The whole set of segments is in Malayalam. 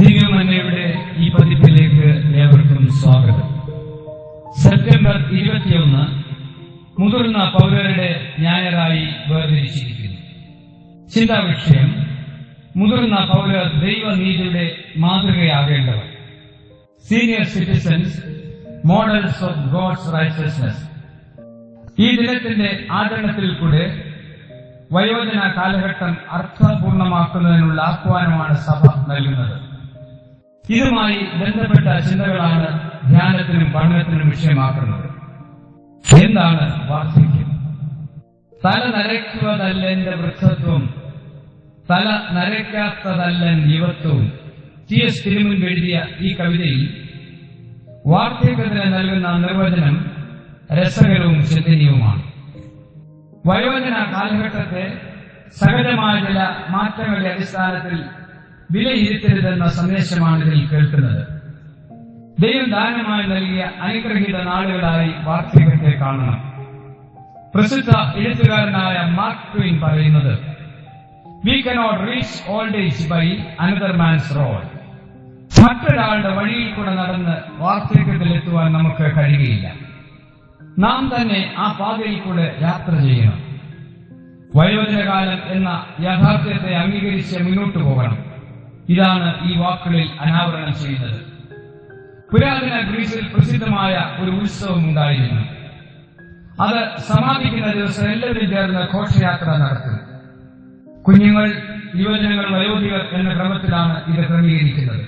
ദിവ്യമന്നയുടെ ഈ പതിപ്പിലേക്ക് ഏവർക്കും സ്വാഗതം. സെപ്റ്റംബർ ഇരുപത്തിയൊന്ന് മുതിർന്ന പൗരരുടെ ഞായറായി വേർതിരിച്ചിരിക്കുന്നു. ചിന്താവിഷയം മുതിർന്ന പൗരർ ദൈവനീതിയുടെ മാതൃകയാകേണ്ടവർ. Senior citizens models of God's righteousness ഈ ദിനത്തിന്റെ ആചരണത്തിൽ കൂടെ വയോജന കാലഘട്ടം അർത്ഥപൂർണമാക്കുന്നതിനുള്ള ആഹ്വാനമാണ് സഭ നൽകുന്നത്. ഇതുമായി ബന്ധപ്പെട്ട ചിന്തകളാണ് ധ്യാനത്തിനും പഠനത്തിനും വിഷയമാക്കുന്നത്. എന്താണ് വാർദ്ധക്യം തല നരയ്ക്കുവതല്ല എന്റെ വൃദ്ധത്വം തല നരയ്ക്കാത്തതല്ല യുവത്വവും ടി എസ് തിരുമുൻ എഴുതിയ ഈ കവിതയിൽ വാർദ്ധക്യത്തിന് നൽകുന്ന നിർവചനം രസകരവും ചിന്തനീയവുമാണ് വയോജന കാലഘട്ടത്തെ സഹജമായ ചില മാറ്റങ്ങളുടെ അടിസ്ഥാനത്തിൽ വിലയിരുത്തരുതെന്ന സന്ദേശമാണ് ഇതിൽ കേൾക്കുന്നത്. ദൈവം ദാനമായി നൽകിയ അനുഗ്രഹീത നാളുകളായി വാർദ്ധക്യത്തെ കാണണം. പ്രസിദ്ധ എഴുത്തുകാരനായ മാർക്ക് ട്വീൻ പറയുന്നത് we cannot reach old age by another man's road മറ്റൊരാളുടെ വഴിയിൽ കൂടെ നടന്ന് വാർദ്ധക്യത്തിലെത്തുവാൻ നമുക്ക് കഴിയുകയില്ല. നാം തന്നെ ആ പാതയിൽ കൂടെ യാത്ര ചെയ്യണം. വയോജനകാലം എന്ന യാഥാർത്ഥ്യത്തെ അംഗീകരിച്ച് മുന്നോട്ട് പോകണം. ഇതാണ് ഈ വാക്കുകളിൽ അനാവരണം ചെയ്യുന്നത്. പുരാതന ഗ്രീസിൽ പ്രസിദ്ധമായ ഒരു ഉത്സവം ഉണ്ടായിരുന്നു. അത് സമാപിക്കുന്ന ദിവസം എല്ലാവരും ചേർന്ന് ഘോഷയാത്ര നടത്തും. കുഞ്ഞുങ്ങൾ യുവജനങ്ങൾ വയോധികർ എന്ന ക്രമത്തിലാണ് ഇത് ക്രമീകരിക്കുന്നത്.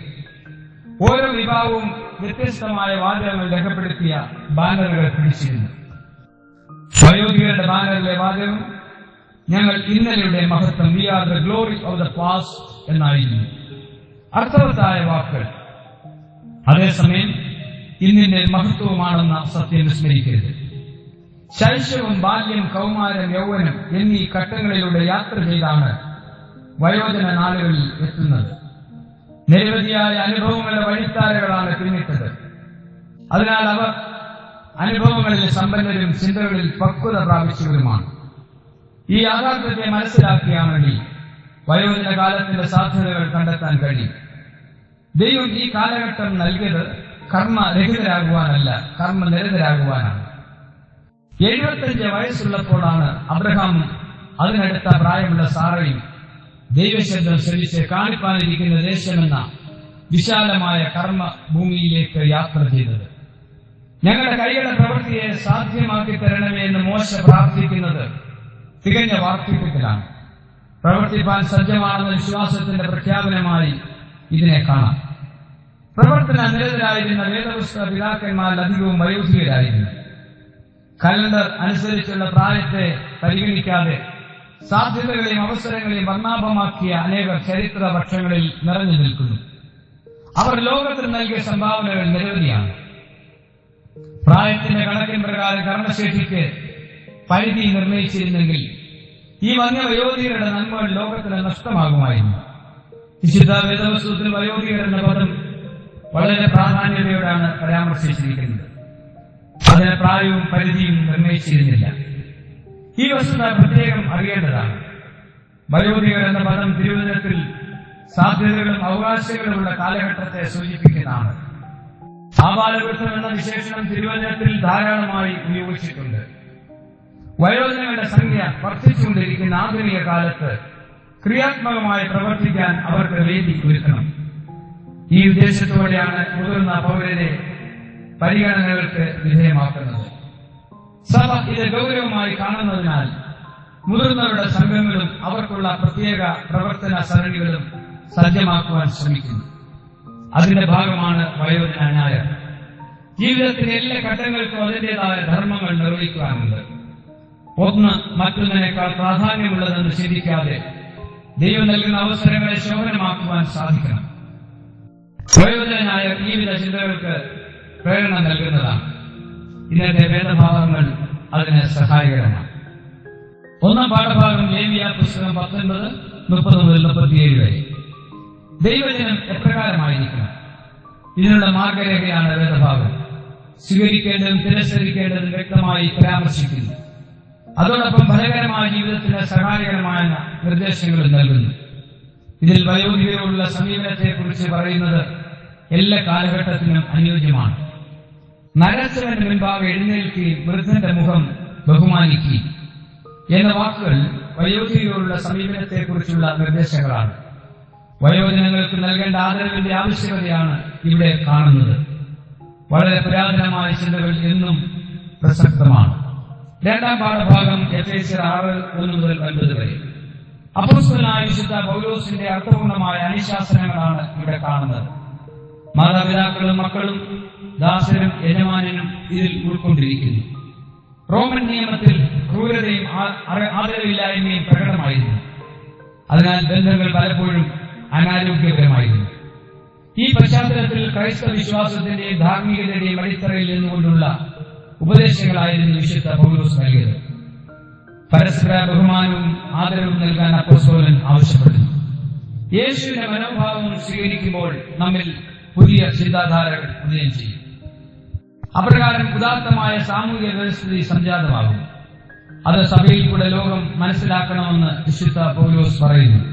ഓരോ വിഭാഗവും വ്യത്യസ്തമായ വാചകങ്ങൾ രേഖപ്പെടുത്തിയ ബാനറുകൾ പിടിച്ചിരുന്നു. വയോധികരുടെ ബാനറിലെ വാചകം ഞങ്ങൾ ഇന്നലെയുടെ മഹത്വം we are the glory of the past എന്നായിരുന്നു. അർത്ഥവത്തായ വാക്കുകൾ അതേസമയം ഇന്നിന്റെ മഹത്വമാണെന്ന സത്യം വിസ്മരിക്കരുത്. ശൈശവം ബാല്യം കൗമാരം യൗവനം എന്നീ ഘട്ടങ്ങളിലൂടെ യാത്ര ചെയ്താണ് വയോജന നാളുകളിൽ എത്തുന്നത്. നിരവധിയായ അനുഭവങ്ങളുടെ വഴിത്താരകളാണ് പിന്നിട്ടത്. അതിനാൽ അവർ അനുഭവങ്ങളിൽ സമ്പന്നരും ചിന്തകളിൽ പക്വത പ്രാപിച്ചവരുമാണ്. ഈ യാഥാർത്ഥ്യത്തെ മനസ്സിലാക്കിയാണെങ്കിൽ വയോജന കാലത്തിന്റെ സാധ്യതകൾ കണ്ടെത്താൻ കഴിയും. ദൈവം ഈ കാലഘട്ടം നൽകിയത് കർമ്മ രഹിതരാകുവാനല്ല കർമ്മ നിരതരാകുവാനാണ് എഴുപത്തഞ്ച് വയസ്സുള്ളപ്പോഴാണ് അബ്രഹാം അതിനടുത്ത പ്രായമുള്ള സാറയും ദൈവശബ്ദം ശ്രമിച്ച് കാണിപ്പാനിരിക്കുന്ന ദേശമെന്ന വിശാലമായ കർമ്മ ഭൂമിയിലേക്ക് യാത്ര ചെയ്തത്. ഞങ്ങളുടെ കൈകളുടെ പ്രവൃത്തിയെ സാധ്യമാക്കി തരണമേ എന്ന് മോശ പ്രാർത്ഥിക്കുന്നത് തികഞ്ഞ വാർദ്ധക്യത്തിലാണ്. പ്രവർത്തിപ്പാൻ സജ്ജമാണെന്ന വിശ്വാസത്തിന്റെ പ്രഖ്യാപനമായി ഇതിനെ കാണാം. പ്രവർത്തന നിരതരായിരുന്ന വേദപുസ്തക പിതാക്കന്മാരിൽ അധികവും വയോധികരായിരുന്നു. കലണ്ടർ അനുസരിച്ചുള്ള പ്രായത്തെ പരിഗണിക്കാതെ സാധ്യതകളെയും അവസരങ്ങളെയും വർണാഭമാക്കിയ അനേക ചരിത്ര പക്ഷങ്ങളിൽ നിറഞ്ഞു നിൽക്കുന്നു. അവർ ലോകത്തിന് നൽകിയ സംഭാവനകൾ നിരവധിയാണ്. പ്രായത്തിന്റെ കണക്കിൻ പ്രകാരം കർമ്മശേഷിക്ക് പരിധി നിർണയിച്ചിരുന്നെങ്കിൽ ഈ വന്യ വയോധികരുടെ നന്മകൾ ലോകത്തിന് നഷ്ടമാകുമായിരുന്നു. വിശുദ്ധ വേദവസ്തുത്തിൽ വയോധികരെന്ന പദം വളരെ പ്രാധാന്യതയോടാണ് പരാമർശിച്ചിരിക്കുന്നത്. അതിന് പ്രായവും പരിധിയും നിർണയിച്ചിരുന്നില്ല ഈ വസ്തുത പ്രത്യേകം അറിയേണ്ടതാണ്. വയോധികർ എന്ന പദം തിരുവനന്തപുരത്തിൽ സാധ്യതകളും അവകാശങ്ങളുമുള്ള കാലഘട്ടത്തെ സൂചിപ്പിക്കുന്നതാണ്. ആബാലവൃത്തം എന്ന വിശേഷണം തിരുവനന്തപുരത്തിൽ ധാരാളമായി ഉപയോഗിച്ചിട്ടുണ്ട്. വയോജനങ്ങളുടെ സംഖ്യ വർദ്ധിച്ചുകൊണ്ടിരിക്കുന്ന ആധുനിക കാലത്ത് ക്രിയാത്മകമായി പ്രവർത്തിക്കാൻ അവർക്ക് വേദി ഒരുക്കണം. ഈ ഉദ്ദേശത്തോടെയാണ് മുതിർന്ന പൗരരെ പരിഗണനകൾക്ക് വിധേയമാക്കുന്നത്. സഭ ഇത് ഗൗരവമായി കാണുന്നതിനാൽ മുതിർന്നവരുടെ സംഘങ്ങളും അവർക്കുള്ള പ്രത്യേക പ്രവർത്തന സരണികളും സജ്ജമാക്കുവാൻ ശ്രമിക്കുന്നു. അതിന്റെ ഭാഗമാണ് വയോജന ജീവിതത്തിലെ എല്ലാ ഘട്ടങ്ങൾക്കും അതിന്റെതായ ധർമ്മങ്ങൾ നിർവഹിക്കുവാനുണ്ട്. ഒന്ന് മറ്റൊന്നിനേക്കാൾ പ്രാധാന്യമുള്ളതെന്ന് ചിന്തിക്കാതെ ദൈവം നൽകുന്ന അവസരങ്ങളെ ശോഭനമാക്കുവാൻ സാധിക്കണം. പ്രയോജനായ ജീവിത ചിന്തകൾക്ക് പ്രേരണ നൽകുന്നതാണ്. ഇന്നത്തെ വേദഭാഗങ്ങൾ അതിന് സഹായകരമാണ്. ഒന്നാം പാഠഭാഗം ലേവിയ പുസ്തകം പത്തൊൻപത് മുപ്പത് മുതൽ മുപ്പത്തിയേഴ് വരെ. ദൈവജനം എപ്രകാരമായിരിക്കണം? ഇതിനുള്ള മാർഗരേഖയാണ് വേദഭാഗം. സ്വീകരിക്കേണ്ടതും തിരസ്കരിക്കേണ്ടതും വ്യക്തമായി പരാമർശിക്കുന്നു. അതോടൊപ്പം ഫലകരമായ ജീവിതത്തിന് സഹായകരമായ നിർദ്ദേശങ്ങളും നൽകുന്നു. ഇതിൽ വയോധികരോടുള്ള സമീപനത്തെക്കുറിച്ച് പറയുന്നത് എല്ലാ കാലഘട്ടത്തിനും അനുയോജ്യമാണ്. നരസവന്റെ മുൻപാകെ എഴുന്നേൽക്കുകയും വൃദ്ധന്റെ മുഖം ബഹുമാനിക്കുകയും എന്ന വാക്കുകൾ വയോധികരോടുള്ള സമീപനത്തെക്കുറിച്ചുള്ള നിർദ്ദേശങ്ങളാണ്. വയോജനങ്ങൾക്ക് നൽകേണ്ട ആദരവിന്റെ ആവശ്യകതയാണ് ഇവിടെ കാണുന്നത്. വളരെ പുരാതനമായ ചിന്തകൾ എന്നും പ്രസക്തമാണ്. രണ്ടാം പാഠഭാഗം എഫ് എസ് ആറ് ഒന്ന് മുതൽ ഒൻപത് വരെ. അപ്പോസ്തലനായ വിശുദ്ധ പൗലോസിന്റെ അർത്ഥപൂർണമായ അനുശാസനങ്ങളാണ് ഇവിടെ കാണുന്നത്. മാതാപിതാക്കളും മക്കളും ദാസരും യജമാനനും ഇതിൽ ഉൾക്കൊണ്ടിരിക്കുന്നു. റോമൻ നിയമത്തിൽ ക്രൂരതയും ആദരവില്ലായ്മയും പ്രകടമായിരുന്നു. അതിനാൽ ബന്ധങ്ങൾ പലപ്പോഴും അനാരോഗ്യകരമായിരുന്നു. ഈ പശ്ചാത്തലത്തിൽ ക്രൈസ്തവ വിശ്വാസത്തിന്റെയും ധാർമ്മികതയുടെയും അടിത്തറയിൽ നിന്നുകൊണ്ടുള്ള ഉപദേശങ്ങളായിരുന്നു വിശുദ്ധ പൗലോസ് നൽകിയത്. പരസ്പര ബഹുമാനവും ആദരവും നൽകാൻ അപ്പോസ്തലൻ ആവശ്യപ്പെടുന്നു യേശുവിന്റെ മനോഭാവം സ്വീകരിക്കുമ്പോൾ നമ്മിൽ പുതിയ ചിന്താധാരകൾ ഉദയം ചെയ്യും. അപ്രകാരം ഉദാത്തമായ സാമൂഹിക വ്യവസ്ഥിതി സംജാതമാകും. അത് സഭയിൽ കൂടെ ലോകം മനസ്സിലാക്കണമെന്ന് വിശുദ്ധ പൗലോസ് പറയുന്നു.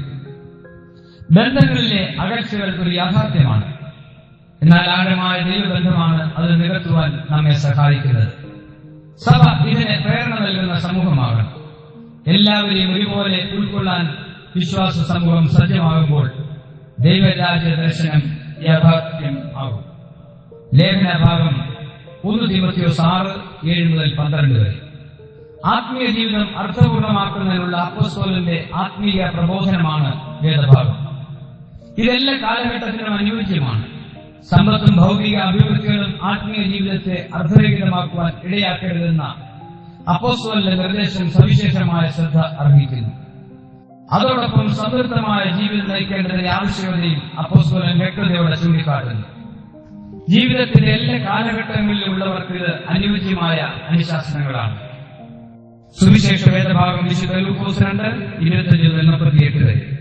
ബന്ധങ്ങളിലെ അകൽച്ചകൾ ഒരു യാഥാർത്ഥ്യമാണ്. എന്നാൽ ആഴമായ ദൈവബന്ധമാണ് അത് നികത്തുവാൻ നമ്മെ സഹായിക്കുന്നത്. സഭ ഇതിനെ പ്രേരണ നൽകുന്ന സമൂഹമാകണം. എല്ലാവരെയും ഒരുപോലെ ഉൾക്കൊള്ളാൻ വിശ്വാസ സമൂഹം സജ്ജമാകുമ്പോൾ ദൈവരാജ്യ ദർശനം യാഥാർത്ഥ്യം ആകും. ലേഖന ഭാഗം ഒന്ന് തിമത്തിയോസ് ആറ് ഏഴ് മുതൽ പന്ത്രണ്ട് വരെ. ആത്മീയ ജീവിതം അർത്ഥപൂർണമാക്കുന്നതിനുള്ള അപ്പസ്വലന്റെ ആത്മീയ പ്രബോധനമാണ് വേദഭാഗം. ഇതെല്ലാം കാലഘട്ടത്തിനും അനുയോജ്യമാണ്. സമ്പത്തും ഭൗതിക അഭിവൃദ്ധികളും ആത്മീയ ജീവിതത്തെ അർത്ഥരഹിതമാക്കുവാൻ ഇടയാക്കരുതെന്ന അപ്പോസ്തോലിന്റെ നിർദ്ദേശം സവിശേഷമായ ശ്രദ്ധ അർഹിക്കുന്നു. അതോടൊപ്പം സമൃദ്ധമായ ജീവിതം നയിക്കേണ്ടതിന്റെ ആവശ്യകതയും അപ്പോസ്വലൻ വ്യക്തതയോടെ ചൂണ്ടിക്കാട്ടുന്നു. ജീവിതത്തിന്റെ എല്ലാ കാലഘട്ടങ്ങളിലും ഉള്ളവർക്ക് ഇത് അനുയോജ്യമായ അനുശാസനങ്ങളാണ്. സുവിശേഷ വേദഭാഗം വിശുദ്ധ ലൂക്കോസ് രണ്ട് ഇരുപത്തഞ്ചിൽ നിന്ന് മുപ്പത്തിയെട്ട് വരെ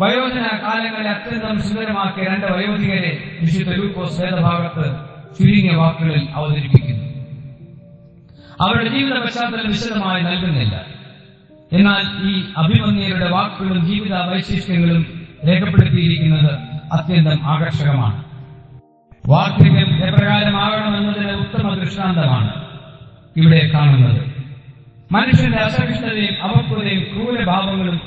വയോജന കാലങ്ങളെ അത്യന്തം സുന്ദരമാക്കിയ രണ്ട് വയോധികരെ വിശുദ്ധ ലൂക്കോസ് വേദഭാഗത്ത് ചുരുങ്ങിയ വാക്കുകളിൽ അവതരിപ്പിക്കുന്നു. അവരുടെ ജീവിത പശ്ചാത്തലം വിശദമായി നൽകുന്നില്ല. എന്നാൽ ഈ അഭിമന്യരുടെ വാക്കുകളും ജീവിത വൈശിഷ്ട്യങ്ങളും രേഖപ്പെടുത്തിയിരിക്കുന്നത് അത്യന്തം ആകർഷകമാണ്. വാർദ്ധക്യം എപ്രകാരമാകണമെന്നതിന് ഉത്തമ ദൃഷ്ടാന്തമാണ് ഇവിടെ കാണുന്നത്. മനുഷ്യന്റെ അസഹിഷ്ണുതയും അവക്കുതയും ക്രൂരഭാവങ്ങളും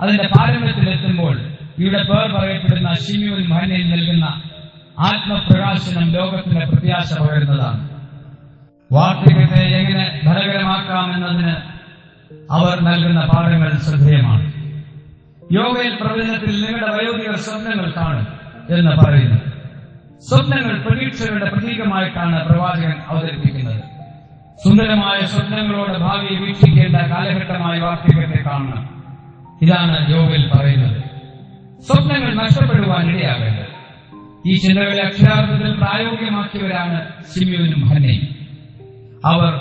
അതിന്റെ പാരമ്പര്യത്തിലെത്തുമ്പോൾ ഇവിടെ പേർ പറയപ്പെടുന്ന ഷിമിയോൻ മഹനയിൽ നൽകുന്ന ആത്മപ്രകാശനം ലോകത്തിന്റെ പ്രത്യാശ പകരുന്നതാണ്. വാർദ്ധക്യത്തെ എങ്ങനെ ഫലകരമാക്കാം എന്നതിന് അവർ നൽകുന്ന പാഠങ്ങൾ ശ്രദ്ധേയമാണ്. യോഗയിൽ പ്രവചനത്തിൽ നിങ്ങളുടെ വയോധികർ സ്വപ്നങ്ങൾ കാണും എന്ന് പറയുന്നു. സ്വപ്നങ്ങൾ പ്രതീക്ഷകളുടെ പ്രതീകമായിട്ടാണ് പ്രവാചകൻ അവതരിപ്പിക്കുന്നത്. സുന്ദരമായ സ്വപ്നങ്ങളോട് ഭാവിയെ വീക്ഷിക്കേണ്ട കാലഘട്ടമായി വാർദ്ധക്യത്തെ കാണണം. ഇതാണ് യോഗയിൽ പറയുന്നത്. സ്വപ്നങ്ങൾ നഷ്ടപ്പെടുവാൻ ഇടയാകേണ്ടത് ഈ ചിന്തകളെ അക്ഷരാർത്ഥത്തിൽ പ്രായോഗികമാക്കിയവരാണ് സിമിയോനും ഹന്നയും അവർ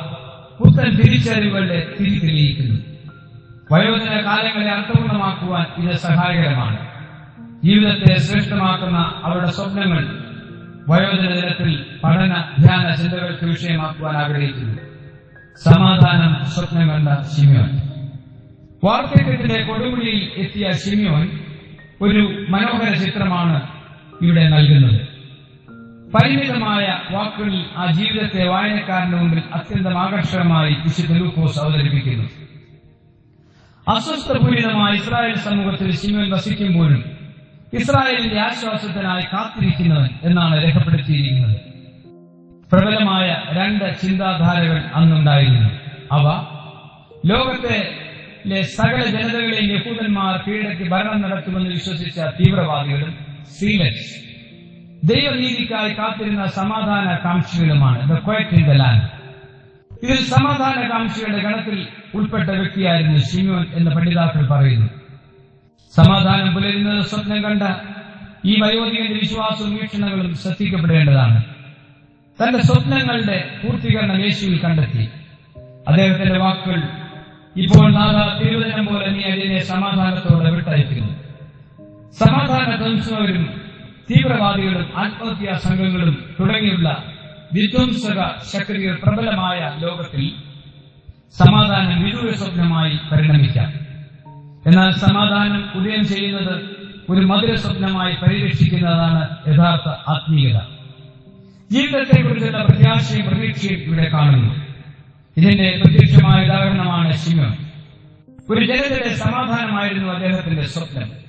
പുത്തൻ തിരിച്ചറിവുകളുടെ തിരി തെളിയിക്കുന്നു വയോജന കാലങ്ങളെ അർത്ഥപൂർണമാക്കുവാൻ ഇത് സഹായകരമാണ്. ജീവിതത്തെ ശ്രേഷ്ഠമാക്കുന്ന അവരുടെ സ്വപ്നങ്ങൾ വയോജന ദിനത്തിൽ പഠന ധ്യാന ചിന്തകൾക്ക് വിഷയമാക്കുവാൻ ആഗ്രഹിക്കുന്നു. സമാധാനം സ്വപ്നം കണ്ട ഷിമിയോൻ വാർദ്ധക്യത്തിന്റെ കൊടുമുടിയിൽ എത്തിയ ഷിമിയോൻ ഒരു മനോഹര ചിത്രമാണ് ഇവിടെ നൽകുന്നത്. പരിമിതമായ വാക്കുകളിൽ ആ ജീവിതത്തെ വായനക്കാരന്റെ മുമ്പിൽ അത്യന്തം ആകർഷകമായി വിശുദ്ധ ലൂക്കോസ് അവതരിപ്പിക്കുന്നു. അസ്വസ്ഥപൂരിതമായ ഇസ്രായേൽ സമൂഹത്തിൽ ശിമൻ വസിക്കുമ്പോഴും ഇസ്രായേലിന്റെ ആശ്വാസത്തിനായി കാത്തിരിക്കുന്നവൻ എന്നാണ് രേഖപ്പെടുത്തിയിരിക്കുന്നത്. പ്രബലമായ രണ്ട് ചിന്താധാരകൾ അന്നുണ്ടായിരുന്നു. അവ ലോകത്തെ സകല ജനതകളെയും യഹൂദന്മാർ കീഴടക്കി ഭരണം നടത്തുമെന്ന് വിശ്വസിച്ച തീവ്രവാദികളും സീലറ്റ്സ് ദൈവനീതിക്കായി കാത്തിരുന്ന സമാധാന കാംക്ഷികളുമാണ്. ക്വയറ്റ് ഇൻ ലാൻഡ് ഇതിൽ സമാധാന കാംക്ഷികളുടെ ഗണത്തിൽ ഉൾപ്പെട്ട വ്യക്തിയായിരുന്നു ഷിമോൻ എന്ന് പണ്ഡിതാക്കൾ പറയുന്നു. സമാധാനം പുലരുന്നത് സ്വപ്നം കണ്ട ഈ വയോധികന്റെ വിശ്വാസവും വീക്ഷണങ്ങളും ശ്രദ്ധിക്കപ്പെടേണ്ടതാണ്. തന്റെ സ്വപ്നങ്ങളുടെ പൂർത്തീകരണം യേശുവിൽ കണ്ടെത്തി. അദ്ദേഹത്തിന്റെ വാക്കുകൾ ഇപ്പോൾ നാഥ തിരുവചനം പോലെ നീ അതിനെ സമാധാനത്തോടെ വിട്ടയക്കുന്നു. സമാധാന ധ്വംസകരും തീവ്രവാദികളും ആത്മഹത്യാ സംഘങ്ങളും തുടങ്ങിയുള്ള വിധ്വംസക ശക്തികൾ പ്രബലമായ ലോകത്തിൽ സമാധാനം വിദൂര സ്വപ്നമായി പരിണമിക്കാം. എന്നാൽ സമാധാനം ഉദയം ചെയ്യുന്നത് ഒരു മധുര സ്വപ്നമായി പരിരക്ഷിക്കുന്നതാണ് യഥാർത്ഥ ആത്മീയത. ജീവിതത്തെ കുറിച്ചുള്ള പ്രത്യാശയും പ്രതീക്ഷയും ഇവിടെ കാണുന്നു. ഇതിന്റെ പ്രത്യക്ഷമായ ഉദാഹരണമാണ് ശിവം ഒരു ജനതയുടെ സമാധാനമായിരുന്നു അദ്ദേഹത്തിന്റെ സ്വപ്നം.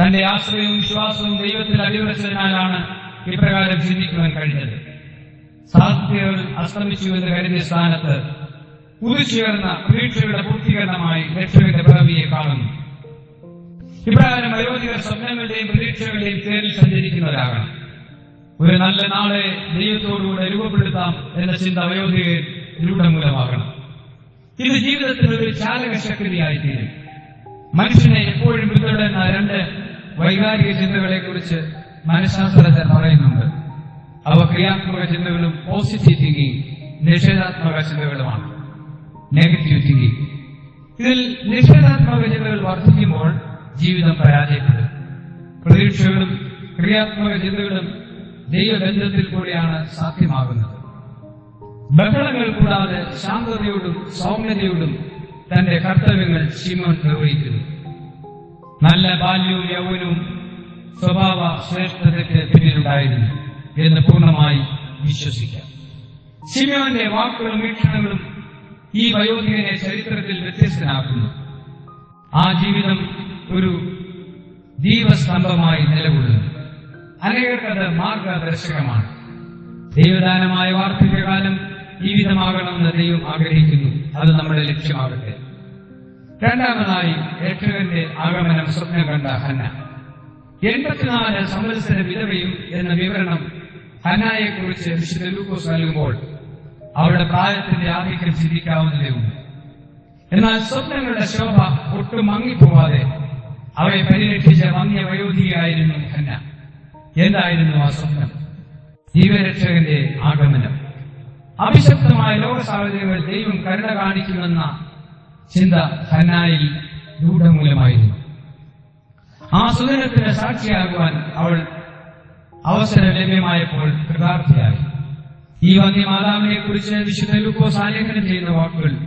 തന്റെ ആശ്രയവും വിശ്വാസവും ദൈവത്തിൽ അടിയുറച്ചതിനാലാണ് ഇപ്രകാരം ചിന്തിക്കുവാൻ കഴിഞ്ഞത്. സാധ്യതകൾ അസ്തമിച്ചു എന്ന് കരുതിയ സ്ഥാനത്ത് കുതിച്ചുയർന്ന പ്രീക്ഷയുടെ പൂർത്തീകരണമായി ലക്ഷ്മിയുടെ പിറവിയെ കാണുന്നു. ഇപ്രകാരം വയോധികർ സ്വപ്നങ്ങളുടെയും പ്രതീക്ഷകളുടെയും പേരിൽ സഞ്ചരിക്കുന്നവരാകണം. ഒരു നല്ല നാളെ ദൈവത്തോടുകൂടെ രൂപപ്പെടുത്താം എന്ന ചിന്ത വയോധികർ രൂഢമൂലമാകണം. ഇത് ജീവിതത്തിൽ ഒരു ചാലക ശക്തിയായിത്തീരും മനുഷ്യനെ എപ്പോഴും പിന്തുടരുന്ന രണ്ട് വൈകാരിക ചിന്തകളെ കുറിച്ച് മനഃശാസ്ത്രജ്ഞർ പറയുന്നുണ്ട്. അവ ക്രിയാത്മക ചിന്തകളും പോസിറ്റീവ് തിങ്കിങ് നിഷേധാത്മക ചിന്തകളുമാണ്. നെഗറ്റീവ് തിങ്കിങ് ഇതിൽ നിഷേധാത്മക ചിന്തകൾ വർദ്ധിക്കുമ്പോൾ ജീവിതം പരാജയപ്പെടും. പ്രതീക്ഷകളും ക്രിയാത്മക ചിന്തകളും ദൈവബന്ധത്തിൽ കൂടെയാണ് സാധ്യമാകുന്നത്. ബഹളങ്ങൾ കൂടാതെ ശാന്തതയോടും സൗമ്യതയോടും തന്റെ കർത്തവ്യങ്ങൾ ശ്രീമോൻ നിർവഹിക്കുന്നു. നല്ല ബാല്യവും യൗവനവും സ്വഭാവ ശ്രേഷ്ഠതയ്ക്ക് പിന്നിലുണ്ടായിരുന്നു എന്ന് പൂർണമായി വിശ്വസിക്കാം. സിമിയോന്റെ വാക്കുകളും വീക്ഷണങ്ങളും ഈ വയോധികനെ ചരിത്രത്തിൽ വ്യത്യസ്തനാക്കുന്നു. ആ ജീവിതം ഒരു ദീപസ്തംഭമായി നിലകൊള്ളുന്നു. അനേകർക്കത് മാർഗദർശകമാണ്. ദൈവദാനമായ വാർദ്ധക്യകാലം ജീവിതമാകണമെന്ന് ദൈവം ആഗ്രഹിക്കുന്നു. അത് നമ്മുടെ ലക്ഷ്യമാകട്ടെ. രണ്ടാമതായി രക്ഷകന്റെ ആഗമനം സ്വപ്നം കണ്ട ഹന്ന എൺപത്തിനാല് സംവത്സര വിധവയും എന്ന വിവരണം ഹന്നായെ കുറിച്ച് വിശുദ്ധ ലൂക്കോസ് നൽകുമ്പോൾ അവരുടെ പ്രായത്തിന്റെ ആധിക്യം ചിന്തിക്കാവുന്നതേ എന്നാൽ സ്വപ്നങ്ങളുടെ ശോഭ ഒട്ടും മങ്ങിപ്പോവാതെ അവയെ പരിരക്ഷിച്ച മങ്ങിയ വയോധികയായിരുന്നു ഹന്ന എന്തായിരുന്നു ആ സ്വപ്നം? ജീവരക്ഷകന്റെ ആഗമനം. അഭിശപ്തമായ ലോക സാഹചര്യങ്ങൾ ദൈവം കരുണ കാണിക്കുമെന്ന ചിന്ത ഹന്നായിൽ രൂഢമൂലമായിരുന്നു. ആ സുദിനത്തിന് സാക്ഷിയാകുവാൻ അവൾ അവസരം ലഭ്യമായപ്പോൾ കൃതാർത്ഥിയായി ഈ വന്യ മാതാവിനെ കുറിച്ച് വിശുദ്ധ ലൂക്കോസ് ആലേഖനം ചെയ്യുന്ന വാക്കുകൾ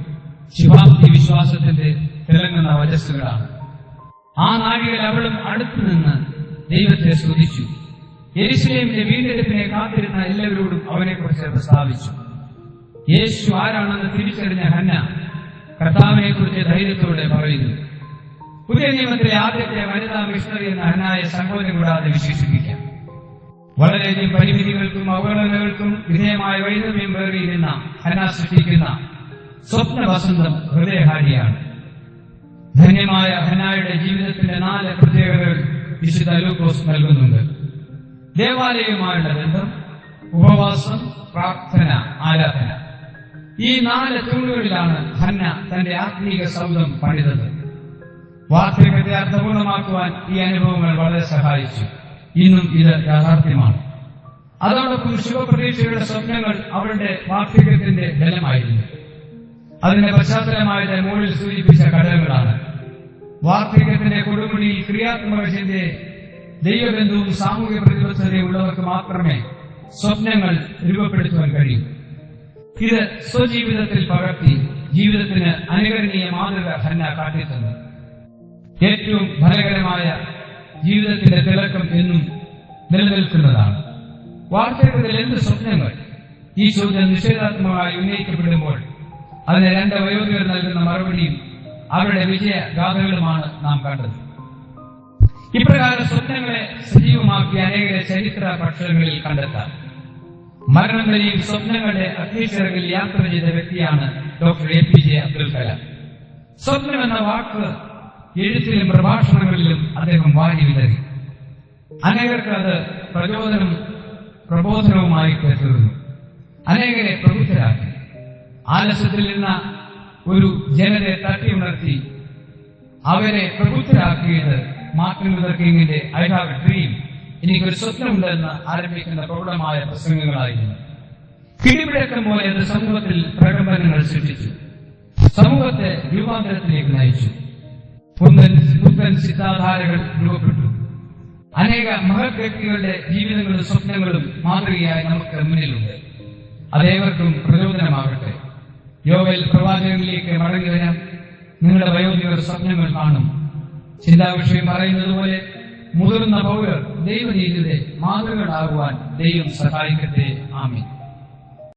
ശുഭാപ്തി വിശ്വാസത്തിന്റെ തിളങ്ങുന്ന വചസ്സുകളാണ്. ആ നാഴികയിൽ അവളും അടുത്തു നിന്ന് ദൈവത്തെ സ്തുതിച്ചു. യെരുശലേമിന്റെ വീണ്ടെടുപ്പിനെ കാത്തിരുന്ന എല്ലാവരോടും അവനെക്കുറിച്ച് പ്രസ്താവിച്ചു. യേശു ആരാണെന്ന് തിരിച്ചറിഞ്ഞ ഹന്ന കർത്താവിനെ കുറിച്ച് ധൈര്യത്തോടെ പറയുന്നു. പുതിയ നിയമത്തിലെ ആദ്യത്തെ വനിതാ മിഷണറി എന്ന അഹനായ സങ്കോചം കൂടാതെ വിശേഷിപ്പിക്കാം. വളരെയധികം പരിമിതികൾക്കും അവഗണനകൾക്കും വിധേയമായ വൈദമ്യം പേറിയിരുന്ന ഹന സൃഷ്ടിക്കുന്ന സ്വപ്ന വസന്തം ഹൃദയഹാരിയാണ്. ധന്യമായ ഹനായുടെ ജീവിതത്തിന്റെ നാല് പ്രത്യേകതകൾ വിശുദ്ധ ലൂക്കോസ് നൽകുന്നുണ്ട്. ദേവാലയവുമായുള്ള ബന്ധം ഉപവാസം പ്രാർത്ഥന ആരാധന. ഈ നാല് തൂണുകളിലാണ് ഹന്ന തന്റെ ആത്മീക സൗധം പണിതത്. വാർദ്ധക്യത്തെ അർത്ഥപൂർണമാക്കുവാൻ ഈ അനുഭവങ്ങൾ വളരെ സഹായിച്ചു. ഇന്നും ഇത് യാഥാർത്ഥ്യമാണ്. അതോടൊപ്പം ശുഭപ്രതീക്ഷയുടെ സ്വപ്നങ്ങൾ അവരുടെ വാർദ്ധക്യത്തിന്റെ ബലമായിരുന്നു അതിന്റെ പശ്ചാത്തലമായത് മുകളിൽ സൂചിപ്പിച്ച ഘടകങ്ങളാണ്. വാർദ്ധക്യത്തിന്റെ കൊടുമുടിയിൽ ക്രിയാത്മക ചിന്തയെ ദൈവബന്ധവും സാമൂഹിക പ്രതിബദ്ധതയും ഉള്ളവർക്ക് മാത്രമേ സ്വപ്നങ്ങൾ രൂപപ്പെടുത്തുവാൻ കഴിയൂ. ഇത് സ്വജീവിതത്തിൽ പകർത്തി ജീവിതത്തിന് അനുകരണീയ മാതൃക ഹന്ന കാട്ടിത്തന്നു ഏറ്റവും ഫലകരമായ ജീവിതത്തിന്റെ തിളക്കം എന്നും നിലനിൽക്കുന്നതാണ്. വാർത്തകളിൽ എന്ത് സ്വപ്നങ്ങൾ ഈ ചോദ്യം നിഷേധാത്മകമായി ഉന്നയിക്കപ്പെടുമ്പോൾ അതിന് രണ്ട് വയോധികർ നൽകുന്ന മറുപടിയും അവരുടെ വിജയ ഗാഥകളുമാണ് നാം കണ്ടത്. ഇപ്രകാരം സ്വപ്നങ്ങളെ സജീവമാക്കി അനേക ചരിത്ര പക്ഷങ്ങളിൽ കണ്ടെത്താം. മരണം വരെയും സ്വപ്നങ്ങളുടെ അഗ്നിച്ചിറകിൽ യാത്ര ചെയ്ത വ്യക്തിയാണ് doctor A P J Abdul Kalam. സ്വപ്നം എന്ന വാക്ക് എഴുത്തിലും പ്രഭാഷണങ്ങളിലും അദ്ദേഹം വാരി വിതറി. അനേകർക്ക് അത് പ്രചോദനം പ്രബോധനവുമായി തീർന്നു അനേകരെ പ്രബുദ്ധരാക്കി. ആലസ്യത്തിൽ നിന്ന ഒരു ജനതയെ തട്ടിയുണർത്തി. അവരെ പ്രബുദ്ധരാക്കിയത് മാർട്ടിൻ ലൂതർ കിങ്ങിന്റെ ഐ ഹാവ് എ ഡ്രീം. എനിക്കൊരു സ്വപ്നമുണ്ടെന്ന് ആരംഭിക്കുന്ന പ്രൗഢമായ പ്രസംഗങ്ങളായിരുന്നു. പിടിപിടക്കം പോലെ അത് സമൂഹത്തിൽ പ്രകമ്പനങ്ങൾ സൃഷ്ടിച്ചു. സമൂഹത്തെ രൂപാന്തരത്തിലേക്ക് നയിച്ചു. പുത്തൻ ചിന്താധാരകൾ രൂപപ്പെട്ടു. അനേക മഹത് വ്യക്തികളുടെ ജീവിതങ്ങളും സ്വപ്നങ്ങളും മാതൃകയായി നമുക്ക് മുന്നിലുണ്ട്. അതേവർക്കും പ്രചോദനമാകട്ടെ. യോവൽ പ്രവാചകനിലേക്ക് മടങ്ങി വരാൻ നിങ്ങളുടെ വയോധികർ സ്വപ്നങ്ങൾ കാണും. ചിന്താവിഷയം പറയുന്നത് പോലെ മുതിർന്ന പൗരർ ദൈവനീതിയുടെ മാതൃകളാകുവാൻ ദൈവം സഹായിക്കട്ടെ. ആമീൻ.